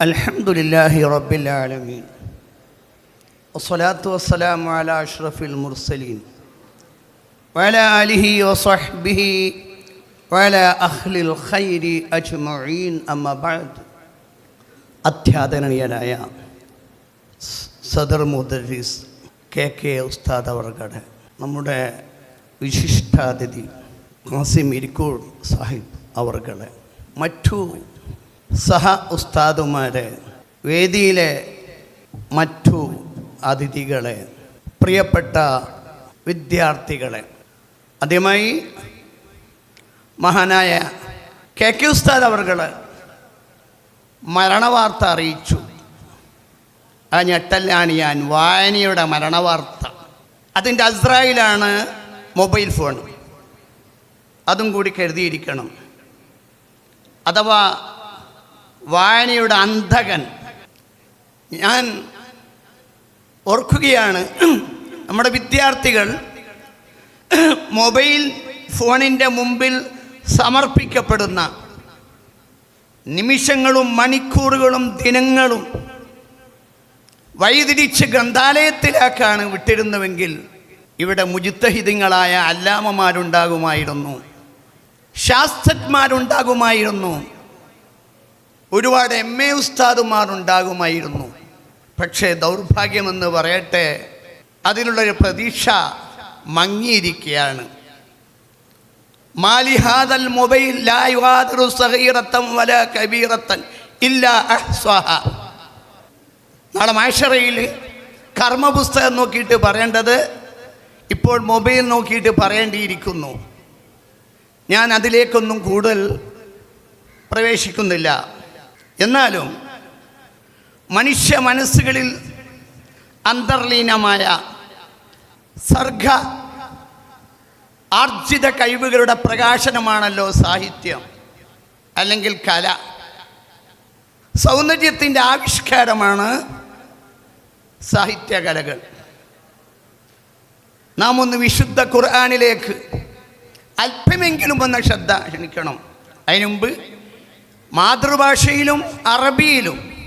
അൽഹംദുലില്ലാഹി റബ്ബിൽ ആലമീൻ. വസ്സലാത്തു വസ്സലാമു അല അഷ്റഫിൽ മുർസലീൻ. വല അലിഹി വസഹ്ബിഹി വല അഹ്ലിൽ ഖൈരി അജ്മഈൻ. അമ്മ ബഅദ്. അത്യാദരണീയനായ സദർ മുദരീസ് കെ കെ ഉസ്താദ് അവർക്കടെ നമ്മുടെ വിശിഷ്ടാതിഥി കാസിം ഇരിക്കൂർ സാഹിബ് അവർക്കടെ മറ്റു സഹ ഉസ്താദുമാരെ വേദിയിലെ മറ്റു അതിഥികളെ പ്രിയപ്പെട്ട വിദ്യാർത്ഥികളെ. ആദ്യമായി മഹാനായ കെ കെ ഉസ്താദ് അവർകൾ മരണവാർത്ത അറിയിച്ചു. ആ ഞെട്ടല്ലാണ് ഞാൻ വായനയുടെ മരണവാർത്ത. അതിന്റെ അസ്രായിലാണ് മൊബൈൽ ഫോൺ. അതും കൂടി കരുതിയിരിക്കണം. അഥവാ വായനയുടെ അന്ധകൻ. ഞാൻ ഓർക്കുകയാണ് നമ്മുടെ വിദ്യാർത്ഥികൾ മൊബൈൽ ഫോണിന്റെ മുമ്പിൽ സമർപ്പിക്കപ്പെടുന്ന നിമിഷങ്ങളും മണിക്കൂറുകളും ദിനങ്ങളും വഴിതിരിച്ച് ഗ്രന്ഥാലയത്തിലേക്കാണ് വിട്ടിരുന്നുവെങ്കിൽ ഇവിടെ മുജിത്തഹിതങ്ങളായ അല്ലാമമാരുണ്ടാകുമായിരുന്നു ശാസ്ത്രജ്ഞന്മാരുണ്ടാകുമായിരുന്നു. ഒരുപാട് എം എ ഉസ്താദുമാർ ഉണ്ടാകുമായിരുന്നു പക്ഷേ ദൗർഭാഗ്യമെന്ന് പറയട്ടെ അതിലുള്ളൊരു പ്രതീക്ഷ മങ്ങിയിരിക്കുകയാണ്. മാലിഹാദൽ മൊബൈൽ സഗീറത്തൻ വല കബീറത്തൻ ഇല്ല അഹ്സ്വാഹ. നാളെ മാഷറയിൽ കർമ്മപുസ്തകം നോക്കിയിട്ട് പറയേണ്ടത് ഇപ്പോൾ മൊബൈൽ നോക്കിയിട്ട് പറയേണ്ടിയിരിക്കുന്നു. ഞാൻ അതിലേക്കൊന്നും കൂടുതൽ പ്രവേശിക്കുന്നില്ല. എന്നാലും മനുഷ്യ മനസ്സുകളിൽ അന്തർലീനമായ സർഗ ആർജിത കഴിവുകളുടെ പ്രകാശനമാണല്ലോ സാഹിത്യം അല്ലെങ്കിൽ കല. സൗന്ദര്യത്തിന്റെ ആവിഷ്കാരമാണ് സാഹിത്യകലകൾ. നാം ഒന്ന് വിശുദ്ധ ഖുർആാനിലേക്ക് അല്പമെങ്കിലും ഒന്ന് ശ്രദ്ധ ക്ഷണിക്കണം. അതിനുമുമ്പ് മാതൃഭാഷയിലും അറബിയിലും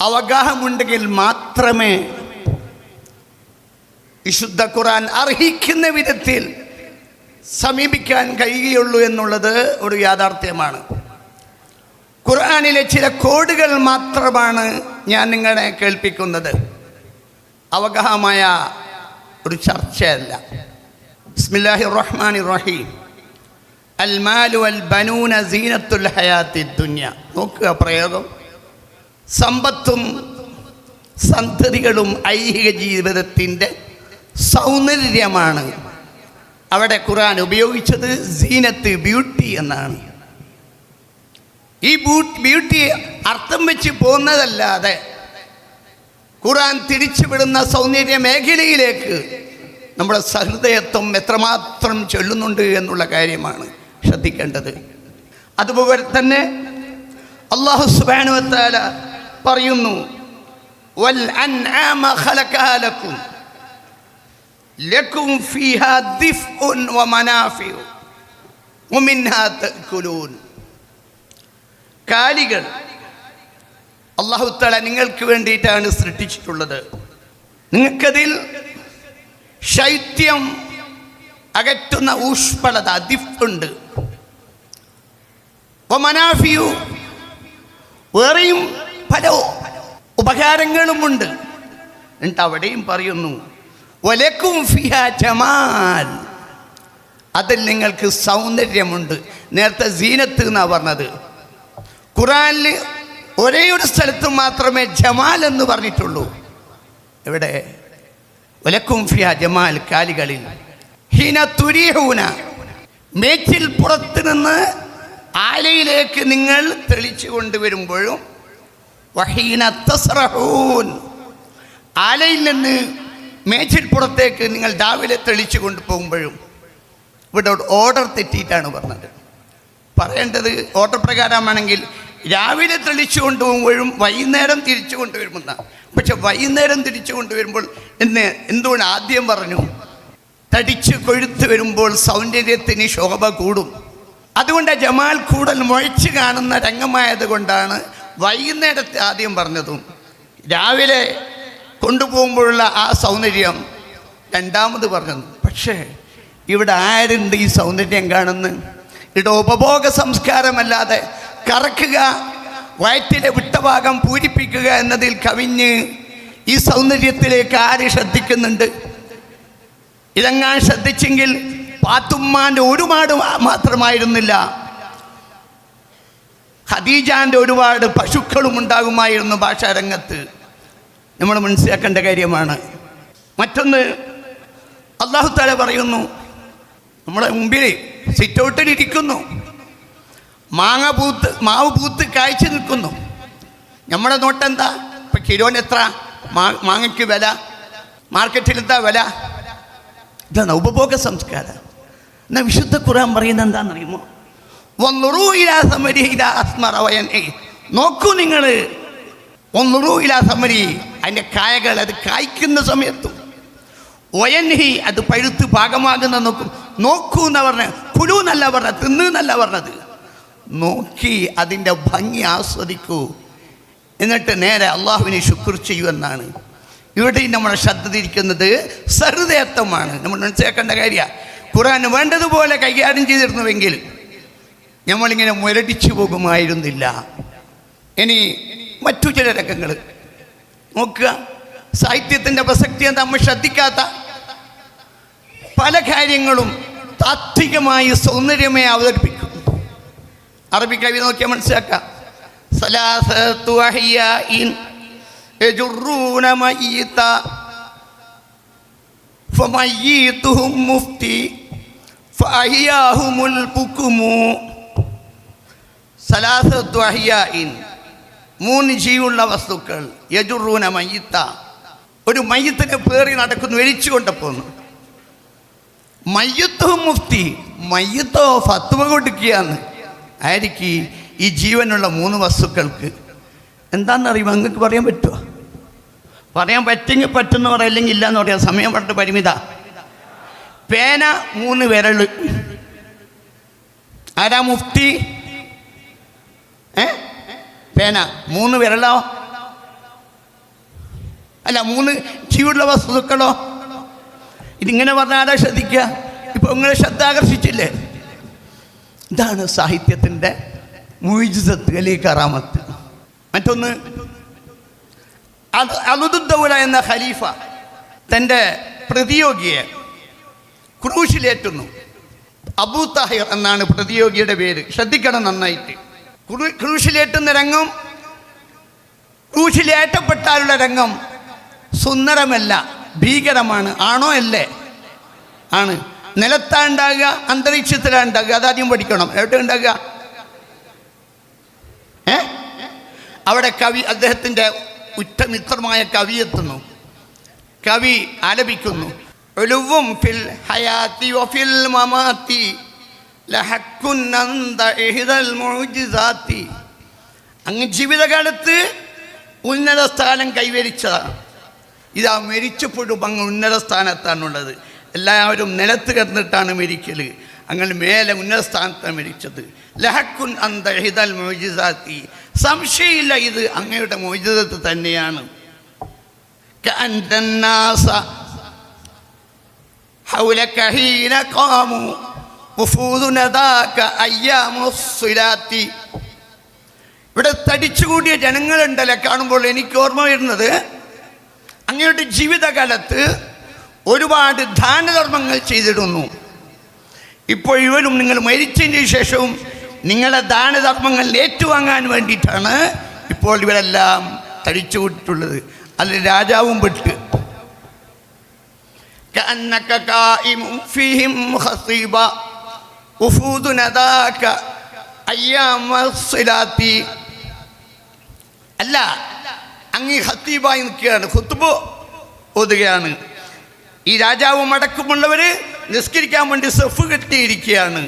അവഗാഹമുണ്ടെങ്കിൽ മാത്രമേ വിശുദ്ധ ഖുറാൻ അർഹിക്കുന്ന വിധത്തിൽ സമീപിക്കാൻ കഴിയുകയുള്ളൂ എന്നുള്ളത് ഒരു യാഥാർത്ഥ്യമാണ്. ഖുർആാനിലെ ചില കോഡുകൾ മാത്രമാണ് ഞാൻ നിങ്ങളെ കേൾപ്പിക്കുന്നത്. അവഗാഹമായ ഒരു ചർച്ചയല്ല. ബിസ്മില്ലാഹി റഹ്മാൻ റഹീം. അൽ മാലു അൽ ബനൂന സീനത്തുൽ ഹയാത്തി ദുന്യ. നോക്കുക പ്രയോഗം. സമ്പത്തും സന്തതികളും ഐഹിക ജീവിതത്തിന്റെ സൗന്ദര്യമാണ്. അവിടെ ഖുർആൻ ഉപയോഗിച്ചത് സീനത്ത് ബ്യൂട്ടി എന്നാണ്. ഈ ബ്യൂട്ടി അർത്ഥം വെച്ച് പോകുന്നതല്ലാതെ ഖുർആൻ തിരിച്ചുവിടുന്ന സൗന്ദര്യ മേഖലയിലേക്ക് നമ്മുടെ സഹൃദയത്വം എത്രമാത്രം ചൊല്ലുന്നുണ്ട് എന്നുള്ള കാര്യമാണ്. ശ്രദ്ധിക്കേണ്ടത്. അതുപോലെ തന്നെ അള്ളാഹു സുബാനുവത്താല പറയുന്നു വൽ ലക്കും കാലികൾ അള്ളാഹുത്തല തല നിങ്ങൾക്ക് വേണ്ടിയിട്ടാണ് സൃഷ്ടിച്ചിട്ടുള്ളത്. നിങ്ങൾക്കതിൽ ശൈത്യം അകറ്റുന്ന ഊഷ്മളത ദിഫുണ്ട് മനാഫിയു വേറെയും പല ഉപകാരങ്ങളുമുണ്ട്. എന്നിട്ട് അവിടെയും പറയുന്നു ഒലക്കും ഫിയ ജമാൽ. അതിൽ നിങ്ങൾക്ക് സൗന്ദര്യമുണ്ട്. നേരത്തെ സീനത്ത് എന്നാണ് പറഞ്ഞത്? ഖുറാനിൽ ഒരേ ഒരു സ്ഥലത്ത് മാത്രമേ ജമാൽ എന്ന് പറഞ്ഞിട്ടുള്ളൂ. ഇവിടെ ഒലക്കും ഫിയ ജമാൽ കാലികളിൽ. ഹീന തുരീഹൂന. മേച്ചിൽ പുറത്ത് നിന്ന് ആലയിലേക്ക് നിങ്ങൾ തെളിച്ചു കൊണ്ടുവരുമ്പോഴും വഹീന തസ്രഹൂൻ ആലയിൽ നിന്ന് മേച്ചിൽ പുറത്തേക്ക് നിങ്ങൾ രാവിലെ തെളിച്ചു കൊണ്ടുപോകുമ്പോഴും ഇവിടെ ഓർഡർ തെറ്റിയിട്ടാണ് പറഞ്ഞത്. പറയേണ്ടത് ഓർഡർ പ്രകാരമാണെങ്കിൽ രാവിലെ തെളിച്ചു കൊണ്ടുപോകുമ്പോഴും വൈകുന്നേരം തിരിച്ചു കൊണ്ടുവരുമെന്നാണ് പക്ഷെ വൈകുന്നേരം തിരിച്ചു കൊണ്ടുവരുമ്പോൾ എന്ന് എന്തുകൊണ്ട് ആദ്യം പറഞ്ഞു? തടിച്ച് കൊഴുത്ത് വരുമ്പോൾ സൗന്ദര്യത്തിന് ശോഭ കൂടും. അതുകൊണ്ട് ജമാൽ കൂടൽ മുഴച്ചു കാണുന്ന രംഗമായത് കൊണ്ടാണ് വൈകുന്നേരത്തെ ആദ്യം പറഞ്ഞതും. രാവിലെ കൊണ്ടുപോകുമ്പോഴുള്ള ആ സൗന്ദര്യം രണ്ടാമത് പറഞ്ഞത്. പക്ഷേ ഇവിടെ ആരുണ്ട് ഈ സൗന്ദര്യം കാണുന്നത്? ഇവിടെ ഉപഭോഗ സംസ്കാരമല്ലാതെ കറക്കുക വയറ്റിലെ വിട്ടഭാഗം പൂരിപ്പിക്കുക എന്നതിൽ കവിഞ്ഞ് ഈ സൗന്ദര്യത്തിലേക്ക് ആര് ശ്രദ്ധിക്കുന്നുണ്ട്? ഇതെങ്ങാൻ ശ്രദ്ധിച്ചെങ്കിൽ പാത്തുമ്മാന്റെ ഒരുപാട് മാത്രമായിരുന്നില്ല. ഖദീജാന്റെ ഒരുപാട് പശുക്കളും ഉണ്ടാകുമായിരുന്നു ഭാഷാരംഗത്ത്. നമ്മൾ മനസ്സിലാക്കേണ്ട കാര്യമാണ്. മറ്റൊന്ന് അള്ളാഹു താല പറയുന്നു നമ്മളെ മുമ്പിൽ സിറ്റൗട്ടിലിരിക്കുന്നു മാങ്ങ പൂത്ത് മാവ് പൂത്ത് കാഴ്ച നിൽക്കുന്നു. നമ്മുടെ നോട്ടെന്താ? ഇപ്പം കിലോന് എത്ര? മാ മാങ്ങയ്ക്ക് വില? മാർക്കറ്റിൽ എന്താ വില? ഇതാണ് ഉപഭോഗ സംസ്കാരം. എന്നാൽ വിശുദ്ധ ഖുർആൻ പറയുന്നത് എന്താണെന്നറിയുമോ? സമരി ഇലാ അസ്മറവയൻ നോക്കൂ നിങ്ങൾ ഒന്നുറൂയിലാ സമരി. അതിന്റെ കായകൾ അത് കായ്ക്കുന്ന സമയത്തും. ഒയൻഹി അത് പഴുത്ത് പാകമാകുന്ന നോക്കും. നോക്കൂ എന്ന് പറഞ്ഞ കുലു എന്നല്ല പറഞ്ഞത്. തിന്നു എന്നല്ല പറഞ്ഞത്. നോക്കി അതിന്റെ ഭംഗി ആസ്വദിക്കൂ. എന്നിട്ട് നേരെ അള്ളാഹുവിനെ ശുക്ർ ചെയ്യൂ എന്നാണ് ഇവിടെ നമ്മുടെ ശ്രദ്ധ തിരിക്കുന്നത് സഹൃദയത്വമാണ്. നമ്മൾ മനസ്സിലാക്കേണ്ട കാര്യമാണ്. ഖുറാൻ വേണ്ടതുപോലെ കൈകാര്യം ചെയ്തിരുന്നുവെങ്കിൽ നമ്മളിങ്ങനെ മുരടിച്ചു പോകുമായിരുന്നില്ല. ഇനി മറ്റു ചില രംഗങ്ങൾ. നോക്കുക. സാഹിത്യത്തിന്റെ പ്രസക്തിയെ നമ്മൾ ശ്രദ്ധിക്കാത്ത പല കാര്യങ്ങളും താത്വികമായി സൗന്ദര്യമേ അവതരിപ്പിക്കും. അറബി കവി നോക്കിയാൽ മനസ്സിലാക്കാം. ഫമയ്യിതുഹും മുഫ്തി മൂന്ന് ജീവുള്ള വസ്തുക്കൾ. യജുറൂന മയ്യത്ത. ഒരു മയ്യത്തിനെ പേറി നടക്കുന്നു എഴിച്ചു കൊണ്ടപ്പോന്നു മയ്യത്തോ മുഫ്തി. മയ്യത്തോ ഫത്വ കൊടുക്കുകയാണ്. ആയിരിക്കും ഈ ജീവനുള്ള മൂന്ന് വസ്തുക്കൾക്ക്. എന്താണെന്നറിയുമോ നിങ്ങൾക്ക് പറയാൻ പറ്റുമോ പറയാൻ പറ്റുമെങ്കിൽ പറ്റുമെന്ന് പറയില്ലെങ്കിൽ ഇല്ല എന്ന് പറയാം സമയം പറഞ്ഞിട്ട് പരിമിത. പേന മൂന്ന് വിരൽ ആരാ മുഫ്തി? ഏ? പേന മൂന്ന് വിരളോ അല്ല മൂന്ന് ജീവുള്ള വസ്തുക്കളോ? ഇതിങ്ങനെ പറഞ്ഞാൽ ആരാ ശ്രദ്ധിക്കുക? ഇപ്പൊ നിങ്ങളെ ശ്രദ്ധ ആകർഷിച്ചില്ലേ? ഇതാണ് സാഹിത്യത്തിന്റെ മുയിജിസത്ത് അല്ലെങ്കിൽ കറാമത്ത് മറ്റൊന്ന് അലുദുദ്ദൗല എന്ന ഖലീഫ തന്റെ പ്രതിയോഗിയെ ക്രൂശിലേറ്റുന്നു അബൂ എന്നാണ് പ്രതിയോഗിയുടെ പേര്. ശ്രദ്ധിക്കണം നന്നായിട്ട്. ക്രൂശിലേറ്റുന്ന രംഗം ക്രൂശിലേറ്റപ്പെട്ടാലുള്ള രംഗം സുന്ദരമല്ല ഭീകരമാണ്. ആണോ അല്ലേ? ആണ്. നിലത്താ ഉണ്ടാകുക അന്തരീക്ഷത്തിലാ ഉണ്ടാകുക അതാദ്യം പഠിക്കണം. എവിടെ ഉണ്ടാകുക? ഏ? അവിടെ കവി അദ്ദേഹത്തിന്റെ ഉറ്റമിത്രമായ കവി എത്തുന്നു. കവി ആലപിക്കുന്നു. ഒലുവും ഫിൽ ഹയാത്തി ഫിൽ മമാത്തി. ലഹക്കുന്നുജിസാത്തി അങ്ങ് ജീവിതകാലത്ത് ഉന്നത സ്ഥാനം കൈവരിച്ചതാണ്. ഇതാ മരിച്ചപ്പോഴും അങ്ങ് ഉന്നത സ്ഥാനത്താണുള്ളത് എല്ലാവരും നിലത്ത് കിടന്നിട്ടാണ് മരിക്കൽ അങ്ങൾ മേലെ ഉന്നത സ്ഥാനത്താണ് മരിച്ചത്. ലഹക്കുൻ അന്ത ഹിതൽ മോജിസാത്തി സംശയമില്ല ഇത് അങ്ങയുടെ മോചിതത്ത് തന്നെയാണ്. حولك حين قاموا وفود ذاك أيام الصلاة ഇവിടെ തടിച്ചുകൂടിയ ജനങ്ങളുണ്ടല്ലോ കാണുമ്പോൾ എനിക്ക് ഓർമ്മ വരുന്നത് അങ്ങയുടെ ജീവിതകാലത്ത് ഒരുപാട് ദാനധർമ്മങ്ങൾ ചെയ്തിരുന്നു ഇപ്പോൾ ഇവരും നിങ്ങൾ മരിച്ചതിന് ശേഷവും നിങ്ങളെ ദാനധർമ്മങ്ങൾ ഏറ്റുവാങ്ങാൻ വേണ്ടിയിട്ടാണ് ഇപ്പോൾ ഇവരെല്ലാം തടിച്ചുകൂട്ടിട്ടുള്ളത് അതിൽ രാജാവും പെട്ട് كأنك قائم فيهم خصيبا وفود نداك أيام الصلاة അല്ല അങ്ങ് ഹത്തീബായി നിൽക്കുകയാണ് ഖുത്തുബ് ഓതുകയാണ് ഈ രാജാവും അടക്കമുള്ളവര് നിസ്കരിക്കാൻ വേണ്ടി സെഫ് കെട്ടിയിരിക്കുകയാണ്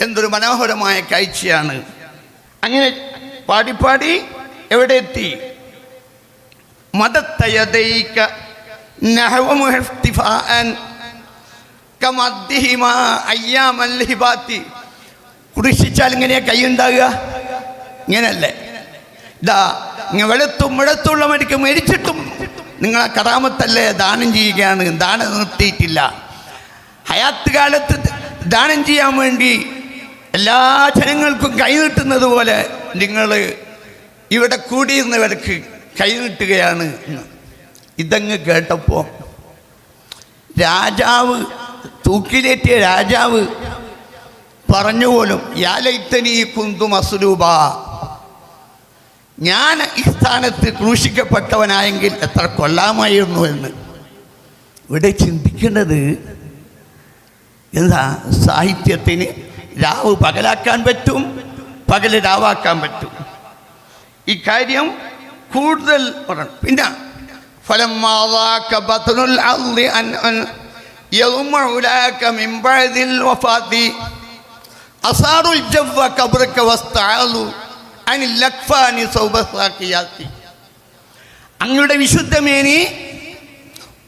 എന്തൊരു മനോഹരമായ കാഴ്ചയാണ് അങ്ങനെ പാടിപ്പാടി എവിടെ എത്തി മതത്തയതൈക കുടിശിച്ചാൽ ഇങ്ങനെയാ കൈ ഉണ്ടാകുക ഇങ്ങനല്ലേ ഇതാ വെളുത്തും വെളുത്തുള്ള മരിക്കും മരിച്ചിട്ടും നിങ്ങളെ കറാമത്തല്ലേ ദാനം ചെയ്യുകയാണ്. ദാനം നിർത്തിയിട്ടില്ല. ഹയാത്ത് കാലത്ത് ദാനം ചെയ്യാൻ വേണ്ടി എല്ലാ ജനങ്ങൾക്കും കൈനീട്ടുന്നത് പോലെ നിങ്ങൾ ഇവിടെ കൂടിയിരുന്നവർക്ക് കൈനീട്ടുകയാണ് എന്ന്. ഇതങ്ങ് കേട്ടപ്പോൾ രാജാവ് തൂക്കിലേറ്റിയ രാജാവ് പറഞ്ഞു പോലും യാലൈത്തനി കുന്തു മസ്ലൂബ. ഞാൻ ഈ സ്ഥാനത്ത് ക്രൂശിക്കപ്പെട്ടവനായെങ്കിൽ എത്ര കൊല്ലാമായിരുന്നു എന്ന്. ഇവിടെ ചിന്തിക്കേണ്ടത് എന്താ? സാഹിത്യത്തിന് രാവ് പകലാക്കാൻ പറ്റും പകൽ രാവാക്കാൻ പറ്റും. ഈ കാര്യം കൂടുതൽ പറഞ്ഞു പിന്നെ فلما ضاق بطن الأرض أن أن يضم علاك من بعد الوفاة أصاروا الجو كبرك واستعاذوا عن الأكفان صوب الساقيات അങ്ങയുടെ വിശുദ്ധമേനി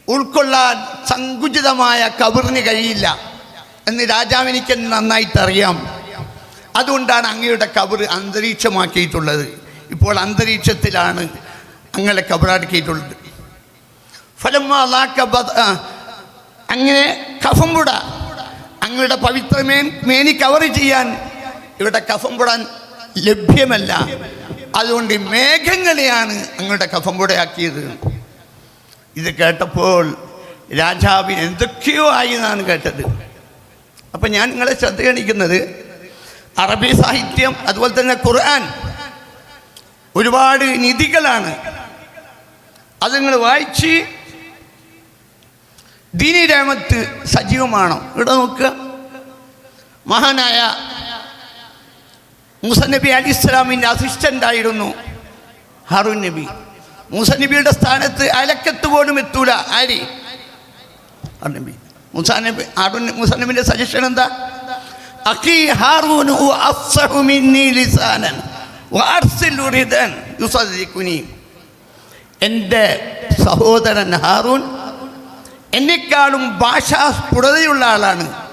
ഉൾക്കൊള്ളാൻ സങ്കുചിതമായ കബറിന് കഴിയില്ല എന്ന് രാജാവിനിക്ക് നന്നായിട്ട് അറിയാം അതുകൊണ്ടാണ് അങ്ങയുടെ കബർ അന്തരീക്ഷമാക്കിയിട്ടുള്ളത് ഇപ്പോൾ അന്തരീക്ഷത്തിലാണ് അങ്ങനെ കബറാക്കിയിട്ടുള്ളത് ഫലം അങ്ങനെ കഫംപുട അങ്ങയുടെ പവിത്ര മേനി കവർ ചെയ്യാൻ ഇവിടെ കഫംപുടാൻ ലഭ്യമല്ല. അതുകൊണ്ട് മേഘങ്ങളെയാണ് അങ്ങയുടെ കഫംപുടയാക്കിയത് ഇത് കേട്ടപ്പോൾ രാജാവിന് എന്തൊക്കെയോ ആയി എന്നാണ് കേട്ടത്. അപ്പം ഞാൻ നിങ്ങളെ ശ്രദ്ധ കാണിക്കുന്നത് അറബി സാഹിത്യം അതുപോലെ തന്നെ ഖുർആൻ ഒരുപാട് നിധികളാണ്. അത് നിങ്ങൾ വായിച്ച് ദീനി രാമത്ത് സജീവമാണോ? ഇവിടെ നോക്കുക. മഹാനായ മുസനബി അലി ഇസ്ലാമിന്റെ അസിസ്റ്റന്റായിരുന്നു ഹാറൂൻ നബി. മൂസനബിയുടെ സ്ഥാനത്ത് അലക്കത്ത് പോലും എത്തൂല. ആരി? ഹാറൂൻ നബി. മുസാനബി ഹാറൂൻ മുസനബിന്റെ സജഷൻ എന്താ? അഖി ഹാറൂൻ എന്റെ സഹോദരൻ ഹാറൂൻ എന്നെക്കാളും ഭാഷാ സ്ഫുടതയുള്ള ആളാണ്.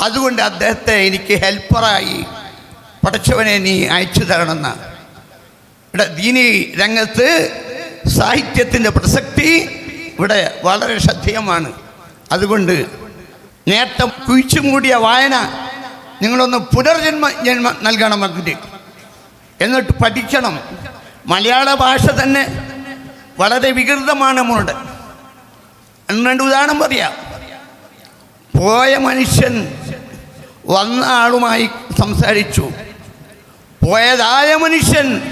അതുകൊണ്ട് അദ്ദേഹത്തെ എനിക്ക് ഹെൽപ്പറായി. പഠിച്ചവനെ നീ അയച്ചു തരണമെന്നാണ് ഇവിടെ ദീനി രംഗത്ത് സാഹിത്യത്തിന്റെ പ്രസക്തി ഇവിടെ വളരെ ശ്രദ്ധേയമാണ്. അതുകൊണ്ട് നേട്ടം കുഴിച്ചു മൂടിയ വായന നിങ്ങളൊന്ന് പുനർജന്മ ജന്മ നൽകണം അതിന് എന്നിട്ട് പഠിക്കണം. മലയാള ഭാഷ തന്നെ വളരെ വികൃതമാണ് നമ്മളുടെ രണ്ട് ഉദാഹരണം പറയാം. പോയ മനുഷ്യൻ വന്ന ആളുമായി സംസാരിച്ചു. പോയതായ മനുഷ്യൻ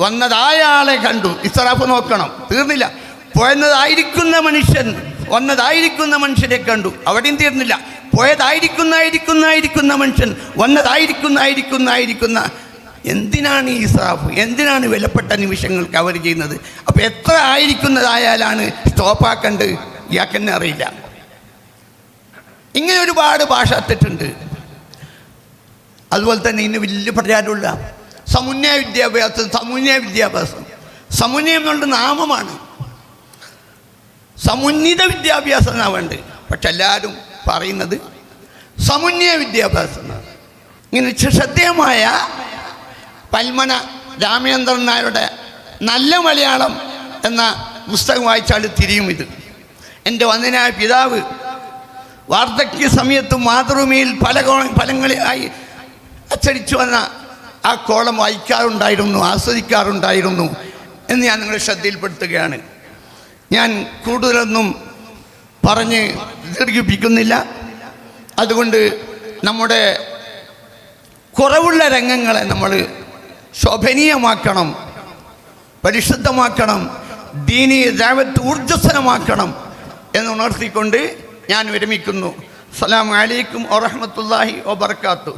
വന്നതായ ആളെ കണ്ടു. ഇസ്രാഫ് നോക്കണം. തീർന്നില്ല. പോയെന്നതായിരിക്കുന്ന മനുഷ്യൻ വന്നതായിരിക്കുന്ന മനുഷ്യരെ കണ്ടു. അവിടെയും തീർന്നില്ല. പോയതായിരിക്കുന്നായിരിക്കുന്നായിരിക്കുന്ന മനുഷ്യൻ വന്നതായിരിക്കുന്നായിരിക്കുന്നായിരിക്കുന്ന എന്തിനാണ് ഈ ഇസ്രാഫ്? എന്തിനാണ് വിലപ്പെട്ട നിമിഷങ്ങൾ കവർ ചെയ്യുന്നത്? അപ്പോൾ എത്ര ആയിരിക്കുന്നതായാലാണ് സ്റ്റോപ്പാക്കേണ്ടത്? ഇയാൾക്കെന്നെ അറിയില്ല. ഇങ്ങനെ ഒരുപാട് ഭാഷ തെറ്റുണ്ട് അതുപോലെ തന്നെ ഇന്ന് വലിയ പ്രചാരമുള്ള സമുന്നയ വിദ്യാഭ്യാസം സമുന്നയ വിദ്യാഭ്യാസം. സമുന്നയം എന്നുള്ള നാമമാണ്. സമുന്നിത വിദ്യാഭ്യാസം എന്നാണ് വേണ്ടത്. പക്ഷെ എല്ലാവരും പറയുന്നത് സമുന്നയ വിദ്യാഭ്യാസം എന്നാണ് ഇങ്ങനെ ശ്രദ്ധേയമായ പൽമന രാമചന്ദ്രൻ നായരുടെ നല്ല മലയാളം എന്ന പുസ്തകം വായിച്ചാൽ തിരിയും ഇത് എന്റെ വന്ദനായ പിതാവ് വാർദ്ധക്യ സമയത്ത് മാതൃഭൂമിയിൽ പല ഫലങ്ങളിലായി അച്ചടിച്ചു വന്ന ആ കോളം വായിക്കാറുണ്ടായിരുന്നു ആസ്വദിക്കാറുണ്ടായിരുന്നു എന്ന് ഞാൻ നിങ്ങളെ ശ്രദ്ധയിൽപ്പെടുത്തുകയാണ്. ഞാൻ കൂടുതലൊന്നും പറഞ്ഞ് ദീർഘിപ്പിക്കുന്നില്ല. അതുകൊണ്ട് നമ്മുടെ കുറവുള്ള രംഗങ്ങളെ നമ്മൾ ശോഭനീയമാക്കണം പരിശുദ്ധമാക്കണം ദീനീയ ദാവത്ത് ഊർജസ്വലമാക്കണം എന്ന് ഉണർത്തിക്കൊണ്ട് ഞാൻ വിരമിക്കുന്നു. അസ്സലാമു അലൈക്കും വറഹ്മത്തുള്ളാഹി വബർക്കാത്തു